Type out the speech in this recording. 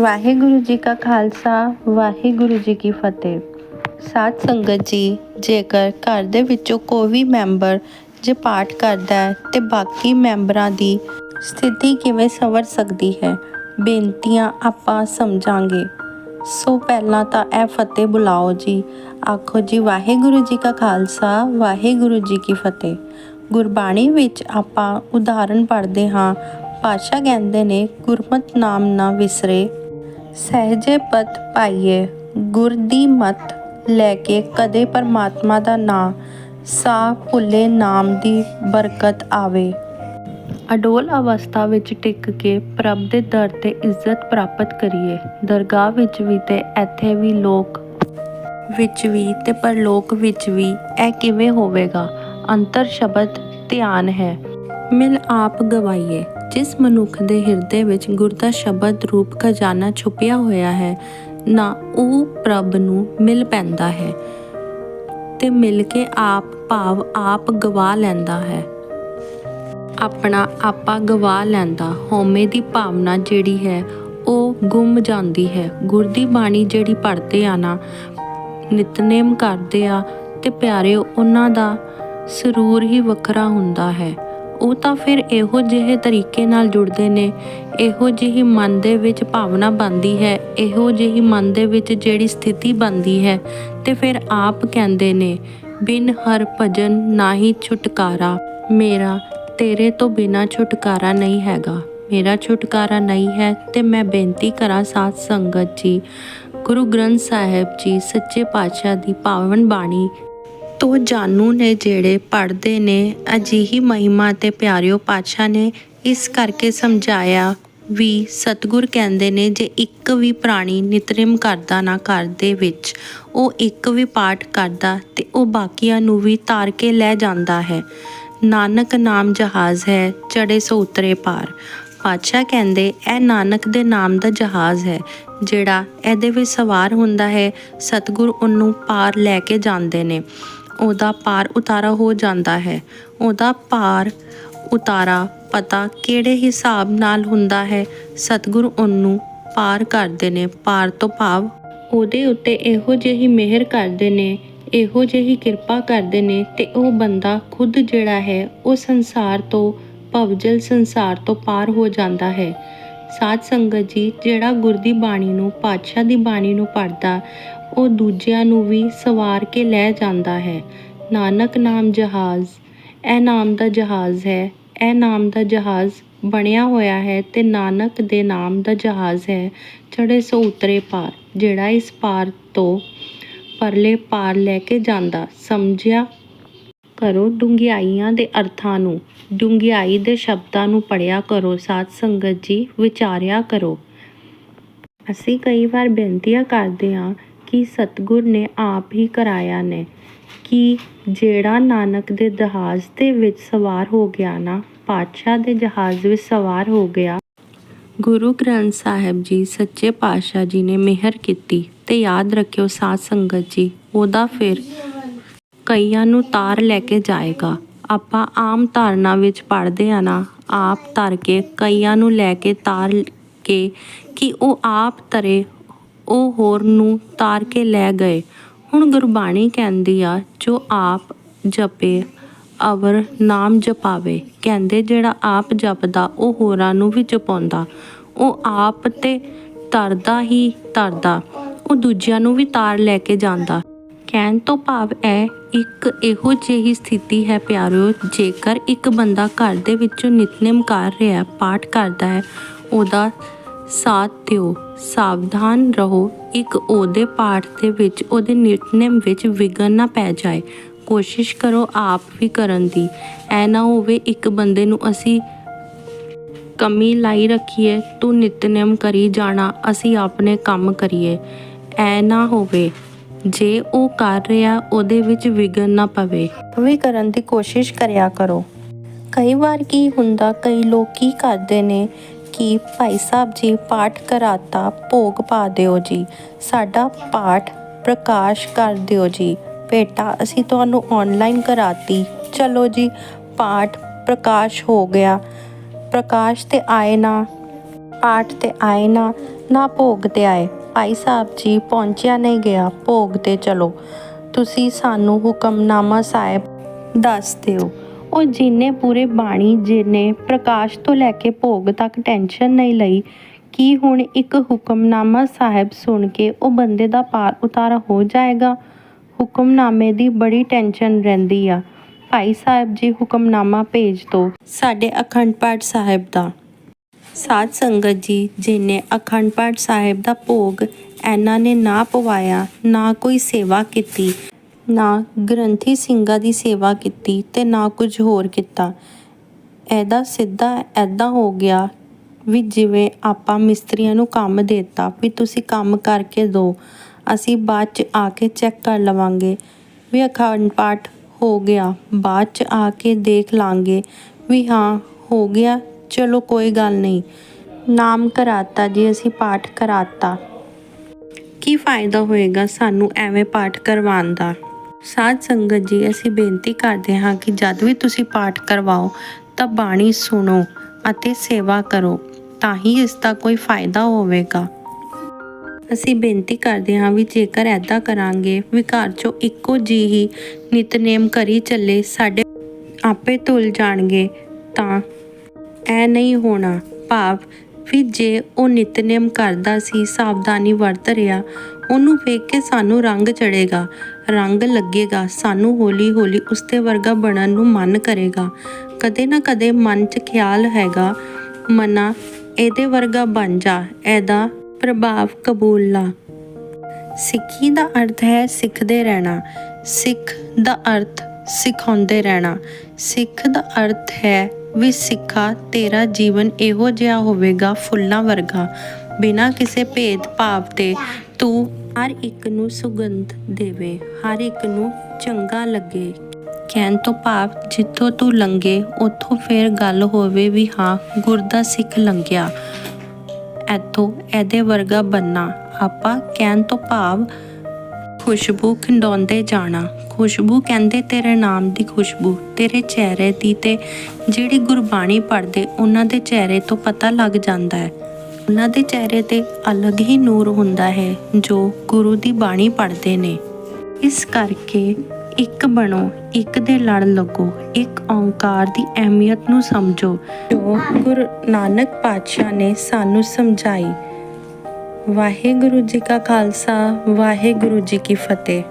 ਵਾਹਿਗੁਰੂ ਜੀ ਕਾ ਖਾਲਸਾ, ਵਾਹਿਗੁਰੂ ਜੀ ਕੀ ਫਤਿਹ। ਸਾਧ ਸੰਗਤ ਜੀ, ਜੇਕਰ ਘਰ ਦੇ ਵਿੱਚੋਂ ਕੋਈ ਵੀ ਮੈਂਬਰ ਜੇ ਪਾਠ ਕਰਦਾ ਹੈ ਤੇ ਬਾਕੀ ਮੈਂਬਰਾਂ ਦੀ ਸਥਿਤੀ ਕਿਵੇਂ ਸਵਰ ਸਕਦੀ ਹੈ, ਬੇਨਤੀਆਂ ਆਪਾਂ ਸਮਝਾਂਗੇ। ਸੋ ਪਹਿਲਾਂ ਤਾਂ ਇਹ ਫਤਿਹ ਬੁਲਾਓ ਜੀ। ਆਖੋ ਜੀ, ਵਾਹਿਗੁਰੂ ਜੀ ਕਾ ਖਾਲਸਾ, ਵਾਹਿਗੁਰੂ ਜੀ ਕੀ ਫਤਿਹ। ਗੁਰਬਾਣੀ ਵਿੱਚ ਆਪਾਂ ਉਦਾਹਰਣ ਪੜ੍ਹਦੇ ਹਾਂ ਪਾਸ਼ਾ ਕਹਿੰਦੇ ਨੇ, ਗੁਰਮਤ ਨਾਮ ਨਾ ਵਿਸਰੇ। ਸਹਿਜੇ ਪਤ ਪਾਈਏ, ਗੁਰ ਦੀ ਮਤ ਲੈ ਕੇ ਕਦੇ ਪਰਮਾਤਮਾ ਦਾ ਨਾਮ ਸਾ ਭੁੱਲੇ ਨਾਮ ਦੀ ਬਰਕਤ ਆਵੇ। ਅਡੋਲ ਅਵਸਥਾ ਵਿੱਚ ਟਿਕ ਕੇ ਪ੍ਰਭ ਦੇ ਦਰ ਤੇ ਇੱਜ਼ਤ ਪ੍ਰਾਪਤ ਕਰੀਏ। ਦਰਗਾਹ ਵਿੱਚ ਵੀ ਤੇ ਇੱਥੇ ਵੀ ਲੋਕ ਵਿੱਚ ਵੀ ਤੇ ਪਰਲੋਕ ਵਿੱਚ ਵੀ ਇਹ ਕਿਵੇਂ ਹੋਵੇਗਾ? ਅੰਤਰ ਸ਼ਬਦ ਧਿਆਨ ਹੈ। ਮਿਲ ਆਪ ਗਵਾਈਏ। ਜਿਸ ਮਨੁੱਖ ਦੇ ਹਿਰਦੇ ਵਿੱਚ ਗੁਰ ਦਾ ਸ਼ਬਦ ਰੂਪ ਖਜ਼ਾਨਾ ਛੁਪਿਆ ਹੋਇਆ ਹੈ, ਨਾ ਉਹ ਪ੍ਰਭ ਨੂੰ ਮਿਲ ਪੈਂਦਾ ਹੈ ਤੇ ਮਿਲ ਕੇ ਆਪ ਭਾਵ ਆਪ ਗਵਾ ਲੈਂਦਾ ਹੈ। ਆਪਣਾ ਆਪਾ ਗਵਾ ਲੈਂਦਾ, ਹਉਮੈ ਦੀ ਭਾਵਨਾ ਜਿਹੜੀ ਹੈ, ਉਹ ਗੁੰਮ ਜਾਂਦੀ ਹੈ। ਗੁਰ ਦੀ ਬਾਣੀ ਜਿਹੜੀ ਪੜ੍ਹਦੇ ਆ ਨਾ, ਨਿਤਨੇਮ ਕਰਦੇ ਆ ਤੇ ਪਿਆਰੇ ਉਹਨਾਂ ਦਾ ਸਰੂਰ ਹੀ ਵੱਖਰਾ ਹੁੰਦਾ ਹੈ। ਉਹ ਤਾਂ ਫਿਰ ਇਹੋ ਜਿਹੇ ਤਰੀਕੇ ਨਾਲ ਜੁੜਦੇ ਨੇ। ਇਹੋ ਜਿਹੀ ਮਨ ਦੇ ਵਿੱਚ ਭਾਵਨਾ ਬਣਦੀ ਹੈ। ਇਹੋ ਜਿਹੀ ਮਨ ਦੇ ਵਿੱਚ ਜਿਹੜੀ ਸਥਿਤੀ ਬਣਦੀ ਹੈ ਤੇ ਫਿਰ ਆਪ ਕਹਿੰਦੇ ਨੇ, ਬਿਨ ਹਰ ਭਜਨ ਨਾਹੀ ਛੁਟਕਾਰਾ। ਮੇਰਾ, ਤੇਰੇ ਤੋਂ ਬਿਨਾ ਛੁਟਕਾਰਾ ਨਹੀਂ ਹੈਗਾ। ਮੇਰਾ ਛੁਟਕਾਰਾ ਨਹੀਂ ਹੈ ਤੇ ਮੈਂ ਬੇਨਤੀ ਕਰਾਂ ਸਾਧ ਸੰਗਤ ਜੀ, ਗੁਰੂ ਗ੍ਰੰਥ ਸਾਹਿਬ ਜੀ, ਸੱਚੇ ਪਾਤਸ਼ਾਹ ਦੀ ਪਾਵਨ ਬਾਣੀ ਤੋ ਜਾਨੂ ਨੇ ਜਿਹੜੇ ਪੜ੍ਹਦੇ ਨੇ, ਅਜਿਹੀ ਮਹਿਮਾ ਤੇ ਪਿਆਰਿਓ ਪਾਤਸ਼ਾਹ ਨੇ ਇਸ ਕਰਕੇ ਸਮਝਾਇਆ, ਵੀ ਸਤਿਗੁਰ ਕਹਿੰਦੇ ਨੇ ਜੇ ਇੱਕ ਵੀ ਪ੍ਰਾਣੀ ਨਿਤਰਿਮ ਕਰਦਾ ਨਾ ਘਰ ਦੇ ਵਿੱਚ, ਉਹ ਇੱਕ ਵੀ ਪਾਠ ਕਰਦਾ ਤੇ ਉਹ ਬਾਕੀਆਂ ਨੂੰ ਵੀ ਤਾਰ ਕੇ ਲੈ ਜਾਂਦਾ ਹੈ। ਨਾਨਕ ਨਾਮ ਜਹਾਜ਼ ਹੈ ਚੜੇ ਸੋ ਉਤਰੇ ਪਾਰ। ਪਾਤਸ਼ਾਹ ਕਹਿੰਦੇ, ਇਹ ਨਾਨਕ ਦੇ ਨਾਮ ਦਾ ਜਹਾਜ਼ ਹੈ, ਜਿਹੜਾ ਇਹਦੇ ਵਿੱਚ ਸਵਾਰ ਹੁੰਦਾ ਹੈ, ਸਤਿਗੁਰ ਉਹਨੂੰ ਪਾਰ ਲੈ ਕੇ ਜਾਂਦੇ ਨੇ। ਉਹਦਾ ਪਾਰ ਉਤਾਰਾ ਹੋ ਜਾਂਦਾ ਹੈ। ਉਹਦਾ ਪਾਰ ਉਤਾਰਾ ਪਤਾ ਕਿਹੜੇ ਹਿਸਾਬ ਨਾਲ ਹੁੰਦਾ ਹੈ? ਸਤਿਗੁਰ ਉਹਨੂੰ ਪਾਰ ਕਰਦੇ ਨੇ। ਪਾਰ ਤੋਂ ਭਾਵ ਉਹਦੇ ਉੱਤੇ ਇਹੋ ਜਿਹੀ ਮਿਹਰ ਕਰਦੇ ਨੇ, ਇਹੋ ਜਿਹੀ ਕਿਰਪਾ ਕਰਦੇ ਨੇ ਤੇ ਉਹ ਬੰਦਾ ਖੁਦ ਜਿਹੜਾ ਹੈ, ਉਹ ਸੰਸਾਰ ਤੋਂ ਭਵਜਲ ਸੰਸਾਰ ਤੋਂ ਪਾਰ ਹੋ ਜਾਂਦਾ ਹੈ। ਸਾਧ ਸੰਗਤ ਜੀ, ਜਿਹੜਾ ਗੁਰ ਦੀ ਬਾਣੀ ਨੂੰ, ਪਾਤਸ਼ਾਹ ਦੀ ਬਾਣੀ ਨੂੰ ਪੜਦਾ ਉਹ ਦੂਜਿਆਂ ਨੂੰ ਵੀ ਸਵਾਰ ਕੇ ਲੈ ਜਾਂਦਾ ਹੈ। ਨਾਨਕ ਨਾਮ ਜਹਾਜ਼, ਇਹ ਨਾਮ ਦਾ ਜਹਾਜ਼ ਹੈ। ਇਹ ਨਾਮ ਦਾ ਜਹਾਜ਼ ਬਣਿਆ ਹੋਇਆ ਹੈ ਤੇ ਨਾਨਕ ਦੇ ਨਾਮ ਦਾ ਜਹਾਜ਼ ਹੈ ਚੜੇ ਸੋ ਉਤਰੇ ਪਾਰ, ਜਿਹੜਾ ਇਸ ਪਾਰ ਤੋਂ ਪਰਲੇ ਪਾਰ ਲੈ ਕੇ ਜਾਂਦਾ। ਸਮਝਿਆ? ਕਰੋ ਡੁੰਗਿਆਈਆਂ ਦੇ ਅਰਥਾਂ ਨੂੰ ਡੁੰਗਿਆਈ ਦੇ ਸ਼ਬਦਾਂ ਨੂੰ ਪੜਿਆ ਕਰੋ, ਸਾਧ ਸੰਗਤ ਜੀ, ਵਿਚਾਰਿਆ ਕਰੋ। ਅਸੀਂ ਕਈ ਵਾਰ ਬੇਨਤੀਆਂ ਕਰਦੇ ਹਾਂ ਕਿ ਸਤਿਗੁਰ ਨੇ ਆਪ ਹੀ ਕਰਾਇਆ ਨੇ, ਕਿ ਜਿਹੜਾ ਨਾਨਕ ਦੇ ਜਹਾਜ਼ ਦੇ ਵਿੱਚ ਸਵਾਰ ਹੋ ਗਿਆ ਨਾ, ਪਾਤਸ਼ਾਹ ਦੇ ਜਹਾਜ਼ ਵਿੱਚ ਸਵਾਰ ਹੋ ਗਿਆ। ਗੁਰੂ ਗ੍ਰੰਥ ਸਾਹਿਬ ਜੀ ਸੱਚੇ ਪਾਤਸ਼ਾਹ ਜੀ ਨੇ ਮਿਹਰ ਕੀਤੀ ਤੇ ਯਾਦ ਰੱਖਿਓ ਸਾਧ ਸੰਗਤ ਜੀ, ਉਹਦਾ ਫਿਰ ਕਈਆਂ ਨੂੰ ਤਾਰ ਲੈ ਕੇ ਜਾਏਗਾ। ਆਪਾਂ ਆਮ ਧਾਰਨਾ ਵਿੱਚ ਪੜ੍ਹਦੇ ਆ ਨਾ, ਆਪ ਧਰ ਕੇ ਕਈਆਂ ਨੂੰ ਲੈ ਕੇ ਤਾਰ ਕੇ ਕਿ ਉਹ ਆਪ ਤਰੇ ਉਹ ਹੋਰ ਨੂੰ ਤਾਰ ਕੇ ਲੈ ਗਏ। ਹੁਣ ਗੁਰਬਾਣੀ ਕਹਿੰਦੀ ਆ, ਜੋ ਆਪ ਜਪੇ, ਅਵਰ ਨਾਮ ਜਪਾਵੇ। ਕਹਿੰਦੇ, ਜਿਹੜਾ ਆਪ ਜਪਦਾ, ਉਹ ਹੋਰਾਂ ਨੂੰ ਵੀ ਜਪਾਉਂਦਾ। ਉਹ ਆਪ ਤੇ ਤਰਦਾ ਹੀ ਤਰਦਾ, ਉਹ ਦੂਜਿਆਂ ਨੂੰ ਵੀ ਤਾਰ ਲੈ ਕੇ ਜਾਂਦਾ। ਕਹਿਣ ਤੋਂ ਭਾਵ ਇਹ ਇੱਕ ਇਹੋ ਜਿਹੀ ਸਥਿਤੀ ਹੈ ਪਿਆਰਿਓ, ਜੇਕਰ ਇੱਕ ਬੰਦਾ ਘਰ ਦੇ ਵਿੱਚੋਂ ਨਿਤਨੇਮ ਕਰ ਰਿਹਾ, ਪਾਠ ਕਰਦਾ ਹੈ, ਉਹਦਾ ਸਾਥ ਦਿਓ। ਸਾਵਧਾਨ ਰਹੋ। ਇੱਕ ਉਹਦੇ ਪਾਠ ਦੇ ਵਿੱਚ, ਉਹਦੇ ਨਿਤਨੇਮ ਵਿੱਚ ਵਿਗਨ ਨਾ ਪੈ ਜਾਏ। ਕੋਸ਼ਿਸ਼ ਕਰੋ ਆਪ ਵੀ ਕਰਨ ਦੀ। ਐ ਨਾ ਹੋਵੇ ਇੱਕ ਬੰਦੇ ਨੂੰ ਅਸੀਂ ਕਮੀ ਲਾਈ ਰੱਖੀਏ, ਤੂੰ ਨਿਤਨੇਮ ਕਰੀ ਜਾਣਾ, ਅਸੀਂ ਆਪਣੇ ਕੰਮ ਕਰੀਏ। ਐ ਨਾ ਹੋਵੇ। ਜੇ ਉਹ ਕਰ ਰਿਹਾ, ਉਹਦੇ ਵਿੱਚ ਵਿਗਨ ਨਾ ਪਵੇ। ਵੀ ਕਰਨ ਦੀ ਕੋਸ਼ਿਸ਼ ਕਰਿਆ ਕਰੋ। ਕਈ ਵਾਰ ਕੀ ਹੁੰਦਾ, ਕਈ ਲੋਕ ਕੀ ਕਰਦੇ ਨੇ? ਕਿ ਭਾਈ ਸਾਹਿਬ ਜੀ ਪਾਠ ਕਰਾਤਾ, ਭੋਗ ਪਾ ਦਿਓ ਜੀ। ਸਾਡਾ ਪਾਠ ਪ੍ਰਕਾਸ਼ ਕਰ ਦਿਓ ਜੀ। ਬੇਟਾ, ਅਸੀਂ ਤੁਹਾਨੂੰ ਆਨਲਾਈਨ ਕਰਾਤੀ। ਚਲੋ ਜੀ, ਪਾਠ ਪ੍ਰਕਾਸ਼ ਹੋ ਗਿਆ। ਪ੍ਰਕਾਸ਼ ਤੇ ਆਏ ਨਾ, ਪਾਠ ਤੇ ਆਏ ਨਾ ਨਾ ਭੋਗ ਤੇ ਆਏ। ਭਾਈ ਸਾਹਿਬ ਜੀ ਪਹੁੰਚਿਆ ਨਹੀਂ ਗਿਆ, ਭੋਗ ਤੇ ਚਲੋ। ਤੁਸੀਂ ਸਾਨੂੰ ਹੁਕਮਨਾਮਾ ਸਾਹਿਬ ਦੱਸ ਦਿਓ। ਉਹ ਜਿਨੇ ਪੂਰੇ ਬਾਣੀ ਜਿਨੇ ਪ੍ਰਕਾਸ਼ ਤੋਂ ਲੈ ਕੇ ਭੋਗ ਤੱਕ ਟੈਨਸ਼ਨ ਨਹੀਂ ਲਈ, ਕੀ ਹੁਣ ਇੱਕ ਹੁਕਮਨਾਮਾ ਸਾਹਿਬ ਸੁਣ ਕੇ ਉਹ ਬੰਦੇ ਦਾ ਪਾਰ ਉਤਾਰਾ ਹੋ ਜਾਏਗਾ? ਹੁਕਮਨਾਮੇ ਦੀ ਬੜੀ ਟੈਨਸ਼ਨ ਰਹਿੰਦੀ ਆ। ਭਾਈ ਸਾਹਿਬ ਜੀ, ਹੁਕਮਨਾਮਾ ਭੇਜ ਦੋ। ਸਾਡੇ ਅਖੰਡ ਪਾਠ ਸਾਹਿਬ ਦਾ। ਸਾਧ ਸੰਗਤ ਜੀ, ਜਿਨੇ ਅਖੰਡ ਪਾਠ ਸਾਹਿਬ ਦਾ ਭੋਗ ਇਹਨਾਂ ਨੇ ਨਾ ਪਵਾਇਆ, ਨਾ ਕੋਈ ਸੇਵਾ ਕੀਤੀ ਨਾ ਗ੍ਰੰਥੀ ਸਿੰਘਾਂ ਦੀ ਸੇਵਾ ਕੀਤੀ ਤੇ ਨਾ ਕੁਝ ਹੋਰ ਕੀਤਾ। ਇਹਦਾ ਸਿੱਧਾ ਐਦਾਂ ਹੋ ਗਿਆ ਵੀ ਜਿਵੇਂ ਆਪਾਂ ਮਿਸਤਰੀਆਂ ਨੂੰ ਕੰਮ ਦੇਤਾ ਵੀ ਤੁਸੀਂ ਕੰਮ ਕਰਕੇ ਦਿਓ ਅਸੀਂ ਬਾਅਦ ਚ ਆ ਕੇ ਚੈੱਕ ਕਰ ਲਵਾਂਗੇ। ਵੀ ਅਖੰਡ ਪਾਠ ਹੋ ਗਿਆ, ਬਾਅਦ ਚ ਆ ਕੇ ਦੇਖ ਲਾਂਗੇ ਵੀ ਹਾਂ, ਹੋ ਗਿਆ, ਚਲੋ ਕੋਈ ਗੱਲ ਨਹੀਂ। ਨਾਮ ਕਰਾਤਾ ਜੀ, ਅਸੀਂ ਪਾਠ ਕਰਾਤਾ। ਕੀ ਫਾਇਦਾ ਹੋਏਗਾ ਸਾਨੂੰ ਐਵੇਂ ਪਾਠ ਕਰਵਾਉਣ ਦਾ? ਸਾਧ ਸੰਗਤ ਜੀ, ਅਸੀਂ ਬੇਨਤੀ ਕਰਦੇ ਹਾਂ ਕਿ ਜਦ ਵੀ ਤੁਸੀਂ ਪਾਠ ਕਰਵਾਓ, ਤਾਂ ਬਾਣੀ ਸੁਣੋ ਅਤੇ ਸੇਵਾ ਕਰੋ, ਤਾਂ ਹੀ ਇਸ ਦਾ ਕੋਈ ਫਾਇਦਾ ਹੋਵੇਗਾ। ਅਸੀਂ ਬੇਨਤੀ ਕਰਦੇ ਹਾਂ ਵੀ ਜੇਕਰ ਐਦਾਂ ਕਰਾਂਗੇ ਵੀ ਘਰ 'ਚੋਂ ਇੱਕੋ ਜੀ ਹੀ ਨਿਤਨੇਮ ਕਰੀ ਚੱਲੇ, ਸਾਡੇ ਆਪੇ ਤੁਲ ਜਾਣਗੇ, ਤਾਂ ਐ ਨਹੀਂ ਹੋਣਾ। ਭਾਵ ਵੀ ਜੇ ਉਹ ਨਿਤਨੇਮ ਕਰਦਾ ਸੀ, ਸਾਵਧਾਨੀ ਵਰਤ ਰਿਹਾ, ਉਹਨੂੰ ਵੇਖ ਕੇ ਸਾਨੂੰ ਰੰਗ ਚੜੇਗਾ ਰੰਗ ਲੱਗੇਗਾ, ਸਾਨੂੰ ਹੌਲੀ ਹੌਲੀ ਉਸਤੇ ਵਰਗਾ ਬਣਨ ਨੂੰ ਮਨ ਕਰੇਗਾ। ਕਦੇ ਨਾ ਕਦੇ ਮਨ 'ਚ ਖਿਆਲ ਹੈਗਾ, ਮਨਾ ਇਹਦੇ ਵਰਗਾ ਬਣ ਜਾ, ਇਹਦਾ ਪ੍ਰਭਾਵ ਕਬੂਲ ਲਾ ਸਿੱਖੀ ਦਾ ਅਰਥ ਹੈ ਸਿੱਖਦੇ ਰਹਿਣਾ। ਸਿੱਖ ਦਾ ਅਰਥ ਸਿਖਾਉਂਦੇ ਰਹਿਣਾ। ਸਿੱਖ ਦਾ ਅਰਥ ਹੈ ਵੀ ਸਿੱਖਾ, ਤੇਰਾ ਜੀਵਨ ਇਹੋ ਜਿਹਾ ਹੋਵੇਗਾ ਫੁੱਲਾਂ ਵਰਗਾ। ਬਿਨਾਂ ਕਿਸੇ ਭੇਦ ਭਾਵ ਦੇ ਤੂੰ ਹਰ ਇੱਕ ਨੂੰ ਸੁਗੰਧ ਦੇਵੇ, ਹਰ ਇੱਕ ਨੂੰ ਚੰਗਾ ਲੱਗੇ। ਕਹਿਣ ਤੋਂ ਭਾਵ, ਜਿੱਥੋਂ ਤੂੰ ਲੰਗੇ ਉੱਥੋਂ ਫੇਰ ਗੱਲ ਹੋਵੇ ਵੀ ਹਾਂ ਗੁਰਦਾ ਸਿੱਖ ਲੰਘਿਆ। ਐਤੋਂ ਇਹਦੇ ਵਰਗਾ ਬੰਨਾ। ਆਪਾਂ ਕਹਿਣ ਤੋਂ ਭਾਵ, ਖੁਸ਼ਬੂ ਖਿੰਡਾਉਂਦੇ ਜਾਣਾ। ਖੁਸ਼ਬੂ ਕਹਿੰਦੇ ਤੇਰੇ ਨਾਮ ਦੀ ਖੁਸ਼ਬੂ, ਤੇਰੇ ਚਿਹਰੇ ਦੀ ਤੇ ਜਿਹੜੀ ਗੁਰਬਾਣੀ ਪੜ੍ਹਦੇ, ਉਹਨਾਂ ਦੇ ਚਿਹਰੇ ਤੋਂ ਪਤਾ ਲੱਗ ਜਾਂਦਾ ਹੈ। ਉਹਨਾਂ ਦੇ ਚਿਹਰੇ ਤੇ ਅਲੱਗ ਹੀ ਨੂਰ ਹੁੰਦਾ ਹੈ ਜੋ ਗੁਰੂ ਦੀ ਬਾਣੀ ਪੜ੍ਹਦੇ ਨੇ। ਇਸ ਕਰਕੇ ਇੱਕ ਬਣੋ, ਇੱਕ ਦੇ ਲੜ ਲੱਗੋ, ਇੱਕ ਓੰਕਾਰ ਦੀ ਅਹਿਮੀਅਤ ਨੂੰ ਸਮਝੋ, ਜੋ ਗੁਰੂ ਨਾਨਕ ਪਾਤਸ਼ਾਹ ਨੇ ਸਾਨੂੰ ਸਮਝਾਈ। ਵਾਹਿਗੁਰੂ ਜੀ ਕਾ ਖਾਲਸਾ, ਵਾਹਿਗੁਰੂ ਜੀ ਕੀ ਫਤਿਹ।